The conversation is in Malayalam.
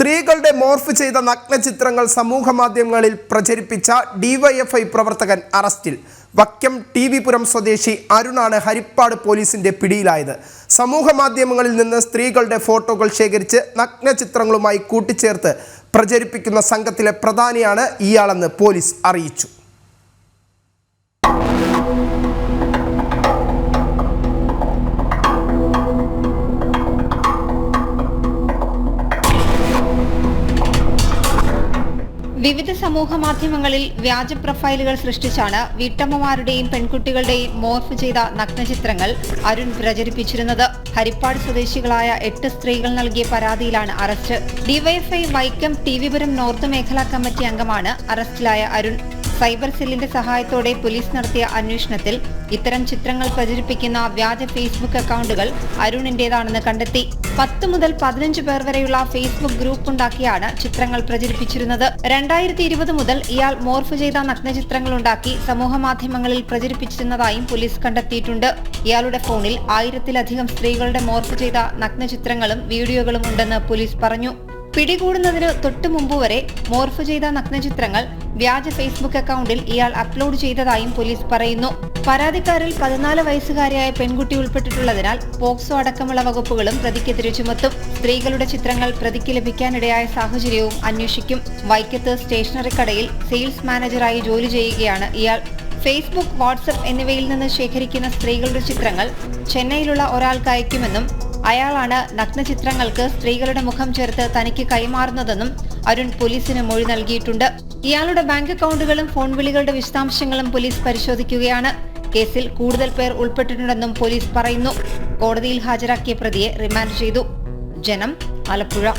സ്ത്രീകളുടെ മോർഫ് ചെയ്ത നഗ്നചിത്രങ്ങൾ സമൂഹ മാധ്യമങ്ങളിൽ പ്രചരിപ്പിച്ച ഡിവൈഎഫ്ഐ പ്രവർത്തകൻ അറസ്റ്റിൽ. വക്കം ടി വി പുരം സ്വദേശി അരുണാണ് ഹരിപ്പാട് പോലീസിന്റെ പിടിയിലായത്. സമൂഹ മാധ്യമങ്ങളിൽ നിന്ന് സ്ത്രീകളുടെ ഫോട്ടോകൾ ശേഖരിച്ച് നഗ്നചിത്രങ്ങളുമായി കൂട്ടിച്ചേർത്ത് പ്രചരിപ്പിക്കുന്ന സംഘത്തിലെ പ്രധാനിയാണ് ഇയാളെന്ന് പോലീസ് അറിയിച്ചു. വിവിധ സമൂഹ മാധ്യമങ്ങളിൽ വ്യാജ പ്രൊഫൈലുകൾ സൃഷ്ടിച്ചാണ് വീട്ടമ്മമാരുടെയും പെൺകുട്ടികളുടെയും മോർഫ് ചെയ്ത നഗ്നചിത്രങ്ങൾ അരുൺ പ്രചരിപ്പിച്ചിരുന്നത്. ഹരിപ്പാട് സ്വദേശികളായ എട്ട് സ്ത്രീകൾ നൽകിയ പരാതിയിലാണ് arrest. DYFI Vaikom T Vipuram north മേഖലാ കമ്മിറ്റി അംഗമാണ് അറസ്റ്റിലായ അരുൺ. സൈബർ സെല്ലിന്റെ സഹായത്തോടെ പോലീസ് നടത്തിയ അന്വേഷണത്തിൽ ഇത്തരം ചിത്രങ്ങൾ പ്രചരിപ്പിക്കുന്ന വ്യാജ ഫേസ്ബുക്ക് അക്കൗണ്ടുകൾ അരുണിന്റേതാണെന്ന് കണ്ടെത്തി. പത്ത് മുതൽ പതിനഞ്ച് പേർ വരെയുള്ള ഫേസ്ബുക്ക് ഗ്രൂപ്പ് ഉണ്ടാക്കിയാണ് ചിത്രങ്ങൾ പ്രചരിപ്പിച്ചിരുന്നത്. രണ്ടായിരത്തി ഇരുപത് മുതൽ ഇയാൾ മോർഫ് ചെയ്ത നഗ്നചിത്രങ്ങൾ ഉണ്ടാക്കി സമൂഹ മാധ്യമങ്ങളിൽ പ്രചരിപ്പിച്ചിരുന്നതായും പോലീസ് കണ്ടെത്തിയിട്ടുണ്ട്. ഇയാളുടെ ഫോണിൽ ആയിരത്തിലധികം സ്ത്രീകളുടെ മോർഫ് ചെയ്ത നഗ്നചിത്രങ്ങളും വീഡിയോകളും ഉണ്ടെന്ന് പോലീസ് പറഞ്ഞു. പിടികൂടുന്നതിന് തൊട്ടു മുമ്പ് വരെ മോർഫ് ചെയ്ത നഗ്നചിത്രങ്ങൾ വ്യാജ ഫേസ്ബുക്ക് അക്കൗണ്ടിൽ ഇയാൾ അപ്ലോഡ് ചെയ്തതായും പോലീസ് പറയുന്നു. പരാതിക്കാരിൽ പതിനാല് വയസ്സുകാരിയായ പെൺകുട്ടി ഉൾപ്പെട്ടിട്ടുള്ളതിനാൽ പോക്സോ അടക്കമുള്ള വകുപ്പുകളും പ്രതിക്കെതിരെ ചുമത്തും. സ്ത്രീകളുടെ ചിത്രങ്ങൾ പ്രതിക്ക് ലഭിക്കാനിടയായ സാഹചര്യവും അന്വേഷിക്കും. വൈക്കത്ത് സ്റ്റേഷനറി കടയിൽ സെയിൽസ് മാനേജറായി ജോലി ചെയ്യുകയാണ് ഇയാൾ. ഫേസ്ബുക്ക് വാട്സപ്പ് എന്നിവയിൽ നിന്ന് ശേഖരിക്കുന്ന സ്ത്രീകളുടെ ചിത്രങ്ങൾ ചെന്നൈയിലുള്ള ഒരാൾക്ക് അയക്കുമെന്നും അയാളാണ് നഗ്നചിത്രങ്ങൾക്ക് സ്ത്രീകളുടെ മുഖം ചേർത്ത് തനിക്ക് കൈമാറുന്നതെന്നും അരുൺ പോലീസിന് മൊഴി നൽകിയിട്ടുണ്ട്. ഇയാളുടെ ബാങ്ക് അക്കൗണ്ടുകളും ഫോൺ വിളികളുടെ വിശദാംശങ്ങളും പോലീസ് പരിശോധിക്കുകയാണ്. കേസിൽ കൂടുതൽ പേർ ഉൾപ്പെട്ടിട്ടുണ്ടെന്നും പോലീസ് പറയുന്നു. കോടതിയിൽ ഹാജരാക്കിയ പ്രതിയെ റിമാൻഡ് ചെയ്തു. ജനം ആലപ്പുഴ.